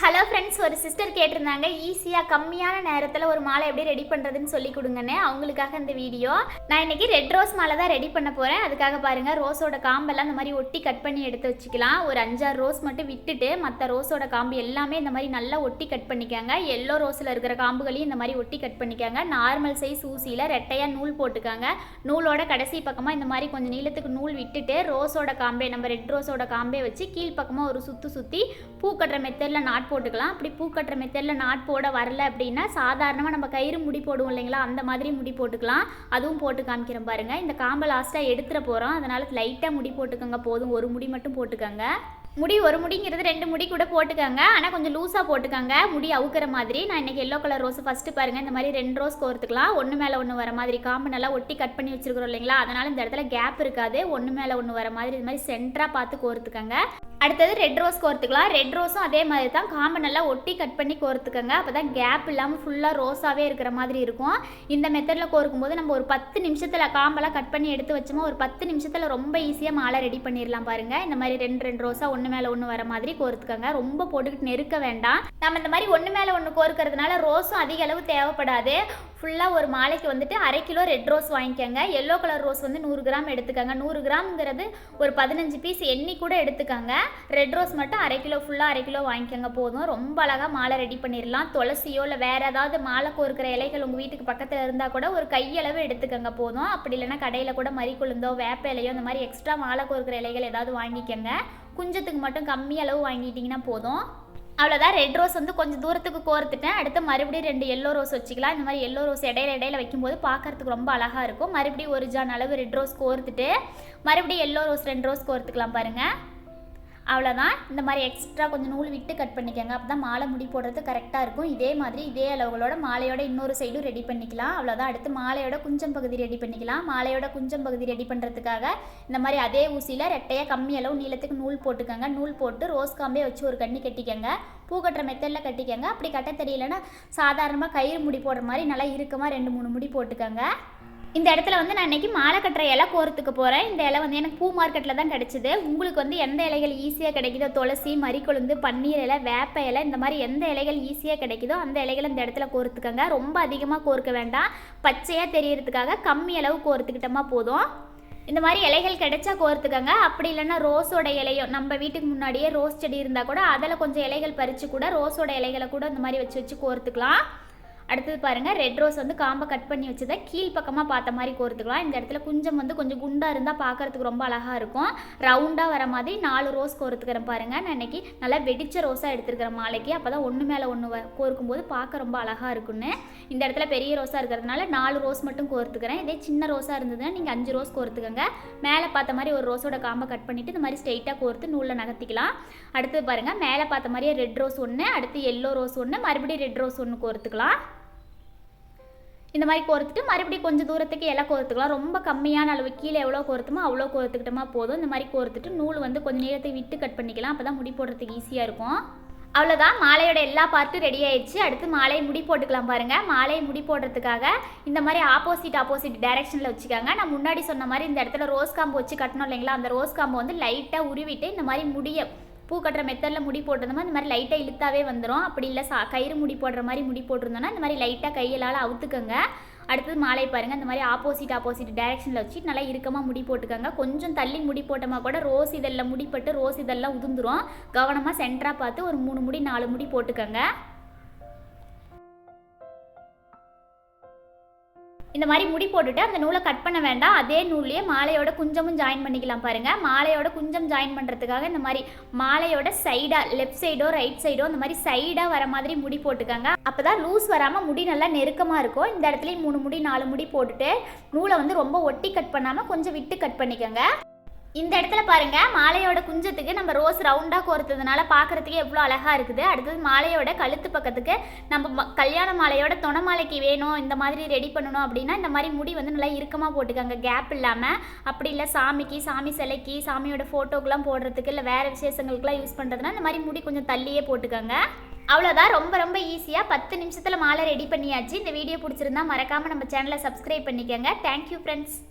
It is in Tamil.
他 ஹலோ ஃப்ரெண்ட்ஸ் ஒரு சிஸ்டர் கேட்டிருந்தாங்க ஈஸியாக கம்மியான நேரத்தில் ஒரு மாலை எப்படி ரெடி பண்ணுறதுன்னு சொல்லி கொடுங்கன்னு. அவங்களுக்காக இந்த வீடியோ நான் இன்னைக்கு ரெட் ரோஸ் மாலை தான் ரெடி பண்ண போகிறேன் அதுக்காக பாருங்கள் ரோஸோட காம்பெல்லாம் இந்த மாதிரி ஒட்டி கட் பண்ணி எடுத்து வச்சுக்கலாம். ஒரு அஞ்சாறு ரோஸ் மட்டும் விட்டுட்டு மற்ற ரோஸோட காம்பு எல்லாமே இந்த மாதிரி நல்லா ஒட்டி கட் பண்ணிக்கோங்க. எல்லோ ரோஸில் இருக்கிற காம்புகளையும் இந்த மாதிரி ஒட்டி கட் பண்ணிக்கோங்க. நார்மல் சைஸ் ஊசியில் ரெட்டையாக நூல் போட்டுக்காங்க. நூலோட கடைசி பக்கமாக இந்த மாதிரி கொஞ்சம் நீளத்துக்கு நூல் விட்டுட்டு ரோஸோட காம்பே நம்ம ரெட் ரோஸோட காம்பே வச்சு கீழ்ப்பக்கமாக ஒரு சுற்று சுற்றி பூ கட்டுற மெத்தடில் நாட் போட்டுக்கலாம். அப்படி பூ கட்டுற மெத்தடில் நாட் போட வரல அப்படின்னா சாதாரணமாக நம்ம கயிறு முடி போடுவோம் இல்லைங்களா? அந்த மாதிரி முடி போட்டுக்கலாம். அதுவும் போட்டு காமிக்கிறேன் பாருங்கள் இந்த காம்பை லாஸ்ட்டாக எடுத்துகிற போகிறோம் அதனால் லைட்டாக முடி போட்டுக்கோங்க. போதும். ஒரு முடி மட்டும் போட்டுக்கோங்க. முடி ஒரு முடிங்கிறது ரெண்டு முடி கூட போட்டுக்கோங்க. ஆனால் கொஞ்சம் லூஸாக போட்டுக்கோங்க. முடி அவுக்கிற மாதிரி. நான் இன்னைக்கு எல்லோ கலர் ரோஸ் ஃபஸ்ட்டு பாருங்கள் இந்த மாதிரி ரெண்டு ரோஸ் கோர்த்துக்கலாம். ஒன்று மேலே ஒன்று வர மாதிரி காம்பு நல்லா ஒட்டி கட் பண்ணி வச்சிருக்கிறோம் இல்லைங்களா? அதனால் இந்த இடத்துல கேப் இருக்காது. ஒன்று மேலே ஒன்று வர மாதிரி இது மாதிரி சென்டராக பார்த்து கோர்த்துக்கோங்க. அடுத்தது ரெட் ரோஸ் கோர்த்துக்கலாம். ரெட் ரோஸும் அதே மாதிரி தான் காம்பை நல்லா ஒட்டி கட் பண்ணி கோர்த்துக்கோங்க. அப்போ தான் கேப் இல்லாமல் ஃபுல்லாக ரோஸாகவே இருக்கிற மாதிரி இருக்கும். இந்த மெத்தடில் கோர்க்கும் போது நம்ம ஒரு பத்து நிமிஷத்தில் காம்பெல்லாம் கட் பண்ணி எடுத்து வச்சோமா ஒரு பத்து நிமிஷத்தில் ரொம்ப ஈஸியாக மாலை ரெடி பண்ணிடலாம் பாருங்கள் இந்த மாதிரி ரெண்டு ரெண்டு ரோஸாக ஒன்று மேலே ஒன்று வர மாதிரி கோர்த்துக்கோங்க. ரொம்ப போட்டுக்கிட்டு நெருக்க வேண்டாம். நம்ம இந்த மாதிரி ஒன்று மேலே ஒன்று கோர்க்கறதுனால ரோஸும் அதிக அளவு தேவைப்படாது. ஃபுல்லாக ஒரு மாலைக்கு வந்துட்டு அரை கிலோ ரெட் ரோஸ் வாங்கிக்கோங்க. எல்லோ கலர் ரோஸ் வந்து நூறு கிராம் எடுத்துக்கோங்க. நூறு கிராம்ங்கிறது ஒரு பதினஞ்சு பீஸ் எண்ணி கூட எடுத்துக்கோங்க. ரெட் ரோஸ் மட்டும் அரை கிலோ ஃபுல்லாக அரை கிலோ வாங்கிக்கோங்க போதும். ரொம்ப அழகாக மாலை ரெடி பண்ணிடலாம். துளசியோ இல்லை வேறு ஏதாவது மாலை கோர்க்கிற இலைகள் உங்கள் வீட்டுக்கு பக்கத்தில் இருந்தால் கூட ஒரு கையளவு எடுத்துக்கோங்க போதும். அப்படி இல்லைன்னா கடையில் கூட மறி வேப்ப இலையோ இந்த மாதிரி எக்ஸ்ட்ரா மாலை கோர்க்கிற இலைகள் ஏதாவது வாங்கிக்கோங்க. குஞ்சத்துக்கு மட்டும் கம்மி அளவு வாங்கிட்டிங்கன்னா போதும். அவ்வளோதான் ரெட் ரோஸ் வந்து கொஞ்சம் தூரத்துக்கு கோர்த்துட்டேன். அடுத்து மறுபடியும் ரெண்டு எல்லோ ரோஸ் வச்சுக்கலாம். இந்த மாதிரி எல்லோ ரோஸ் இடையில இடையில வைக்கும்போது பார்க்கறதுக்கு ரொம்ப அழகாக இருக்கும். மறுபடியும் ஒரு ஜான் அளவு ரெட் ரோஸ் கோர்த்துட்டு மறுபடியும் எல்லோ ரோஸ் ரெண்டு ரோஸ் கோர்த்துக்கலாம் பாருங்கள் அவ்வளோதான் இந்த மாதிரி எக்ஸ்ட்ரா கொஞ்சம் நூல் விட்டு கட் பண்ணிக்கோங்க. அப்போ தான் மாலை முடி போடுறது கரெக்டாக இருக்கும். இதே மாதிரி இதே அளவுகளோட மாலையோட இன்னொரு சைடும் ரெடி பண்ணிக்கலாம். அவ்வளோதான் அடுத்து மாலையோட குஞ்சம் பகுதி ரெடி பண்ணிக்கலாம். மாலையோட குஞ்சம் பகுதி ரெடி பண்ணுறதுக்காக இந்த மாதிரி அதே ஊசியில் ரெட்டையாக கம்மி அளவு நீளத்துக்கு நூல் போட்டுக்கோங்க. நூல் போட்டு ரோஸ் காம்பே வச்சு ஒரு கண்ணி கட்டிக்கோங்க. பூ கட்டுற மெத்தடில் கட்டிக்கோங்க. அப்படி கட்ட தெரியலன்னா சாதாரணமாக கயிறு முடி போடுற மாதிரி நல்லா இறுக்கமாக ரெண்டு மூணு முடி போட்டுக்கோங்க. இந்த இடத்துல வந்து நான் இன்னைக்கு மாலை கட்டுற இலை கோர்த்துக்க போகிறேன் இந்த இலை வந்து எனக்கு பூ மார்க்கெட்டில் தான் கிடச்சிது. உங்களுக்கு வந்து எந்த இலைகள் ஈஸியாக கிடைக்குதோ துளசி மறிக்கொழுந்து பன்னீர் இலை வேப்ப இலை இந்த மாதிரி எந்த இலைகள் ஈஸியாக கிடைக்குதோ அந்த இலைகள் இந்த இடத்துல கோர்த்துக்கோங்க. ரொம்ப அதிகமாக கோர்க்க வேண்டாம். பச்சையாக தெரியறதுக்காக கம்மி அளவு கோர்த்துக்கிட்டோமா போதும். இந்த மாதிரி இலைகள் கிடைச்சா கோர்த்துக்கோங்க. அப்படி இல்லைன்னா ரோஸோட இலையும் நம்ம வீட்டுக்கு முன்னாடியே ரோஸ் செடி இருந்தால் கூட அதில் கொஞ்சம் இலைகள் பறித்து கூட ரோஸோட இலைகளை கூட இந்த மாதிரி வச்சு வச்சு கோர்த்துக்கலாம். அடுத்தது பாருங்கள் ரெட் ரோஸ் வந்து காம்பை கட் பண்ணி வச்சதை கீழ் பக்கமாக பார்த்த மாதிரி கோர்த்துக்கலாம். இந்த இடத்துல குஞ்சம் வந்து கொஞ்சம் குண்டாக இருந்தால் பார்க்கறதுக்கு ரொம்ப அழகாக இருக்கும். ரவுண்டாக வர மாதிரி நாலு ரோஸ் கோர்த்துக்கிறேன் பாருங்கள் நான் இன்றைக்கி நல்லா வெடிச்ச ரோஸாக எடுத்துருக்கிறேன் மாலைக்கு. அப்போ தான் ஒன்று மேலே ஒன்று கோர்க்கும் போது பார்க்க ரொம்ப அழகாக இருக்குன்னு இந்த இடத்துல பெரிய ரோஸாக இருக்கிறதுனால நாலு ரோஸ் மட்டும் கோர்த்துக்கிறேன். இதே சின்ன ரோஸாக இருந்ததுன்னா நீங்கள் அஞ்சு ரோஸ் கோர்த்துக்கோங்க. மேலே பார்த்த மாதிரி ஒரு ரோஸோட காம்பை கட் பண்ணிவிட்டு இந்த மாதிரி ஸ்ட்ரெயிட்டாக கோர்த்து நூலில் நகர்த்திக்கலாம். அடுத்தது பாருங்கள் மேலே பார்த்த மாதிரியே ரெட் ரோஸ் ஒன்று அடுத்து எல்லோ ரோஸ் ஒன்று மறுபடியும் ரெட் ரோஸ் ஒன்று கோர்த்துக்கலாம். இந்த மாதிரி கோர்த்துட்டு மறுபடியும் கொஞ்சம் தூரத்துக்கு இலை கோர்த்துக்கலாம். ரொம்ப கம்மியான அளவு கீழே எவ்வளோ கோர்த்துமோ அவ்வளோ கோர்த்துக்கிட்டோமா போதும். இந்த மாதிரி கோர்த்துட்டு நூல் வந்து கொஞ்சம் நேரத்தை விட்டு கட் பண்ணிக்கலாம். அப்போ தான் முடி போடுறதுக்கு ஈஸியாக இருக்கும். அவ்வளோதான் மாலையோட எல்லா பார்ட்டும் ரெடி ஆயிடுச்சு. அடுத்து மாலையை முடி போட்டுக்கலாம் பாருங்கள் மாலையை முடி போடுறதுக்காக இந்த மாதிரி ஆப்போசிட் ஆப்போசிட் டைரெக்ஷனில் வச்சுக்காங்க. நான் முன்னாடி சொன்ன மாதிரி இந்த இடத்துல ரோஸ் காம்பு வச்சு கட்டணும் இல்லைங்களா? அந்த ரோஸ் காம்பை வந்து லைட்டாக உருவிட்டு இந்த மாதிரி முடிய பூ கட்டுற மெத்தடில் முடி போட்டிருந்தோமா இந்த மாதிரி லைட்டாக இழுத்தாவே வந்துடும் அப்படி இல்லை சா கயிறு முடி போடுற மாதிரி முடி போட்டிருந்தோன்னா இந்த மாதிரி லைட்டாக கையிலால் அவுத்துக்கோங்க. அடுத்தது மாலை பாருங்கள் இந்த மாதிரி ஆப்போசிட் ஆப்போசிட் டைரெக்ஷனில் வச்சு நல்லா இறுக்கமாக முடி போட்டுக்கோங்க. கொஞ்சம் தள்ளி முடி போட்டோமா கூட ரோஸ் இதெல்லாம் முடிப்பட்டு ரோஸ் இதெல்லாம் உதிர்ந்துரும். கவனமாக சென்டராக பார்த்து ஒரு மூணு முடி நாலு முடி போட்டுக்கோங்க. இந்த மாதிரி முடி போட்டுட்டு அந்த நூலை கட் பண்ண வேண்டாம். அதே நூல்லையே மாலையோட குஞ்சமும் ஜாயின் பண்ணிக்கலாம் பாருங்கள் மாலையோட குஞ்சம் ஜாயின் பண்ணுறதுக்காக இந்த மாதிரி மாலையோட சைடாக லெஃப்ட் சைடோ ரைட் சைடோ இந்த மாதிரி சைடாக வர மாதிரி முடி போட்டுக்கோங்க. அப்போ தான் லூஸ் வராமல் முடி நல்லா நெருக்கமாக இருக்கும். இந்த இடத்துலையும் மூணு முடி நாலு முடி போட்டுட்டு நூலை வந்து ரொம்ப ஒட்டி கட் பண்ணாமல் கொஞ்சம் விட்டு கட் பண்ணிக்கோங்க. இந்த இடத்துல பாருங்க மாலையோட குஞ்சத்துக்கு நம்ம ரோஸ் ரவுண்டாக கோர்த்ததுனால பார்க்கறதுக்கு எவ்வளோ அழகாக இருக்குது. அடுத்தது மாலையோட கழுத்து பக்கத்துக்கு நம்ம ம- கல்யாண மாலையோட துணை மாலைக்கு வேணும் இந்த மாதிரி ரெடி பண்ணணும் அப்படின்னா இந்த மாதிரி முடி வந்து நல்லா இறுக்கமாக போட்டுக்கோங்க. கேப் இல்லாமல் அப்படி இல்லை சாமிக்கு சாமி சிலைக்கு சாமியோட ஃபோட்டோக்கெலாம் போடுறதுக்கு இல்லை வேறு விசேஷங்களுக்குலாம் யூஸ் பண்ணுறதுனா இந்த மாதிரி முடி கொஞ்சம் தள்ளியே போட்டுக்கோங்க. அவ்வளோதான் ரொம்ப ரொம்ப ஈஸியாக பத்து நிமிஷத்தில் மாலை ரெடி பண்ணியாச்சு. இந்த வீடியோ பிடிச்சிருந்தா மறக்காமல் நம்ம சேனலை சப்ஸ்கிரைப் பண்ணிக்கோங்க. Thank you friends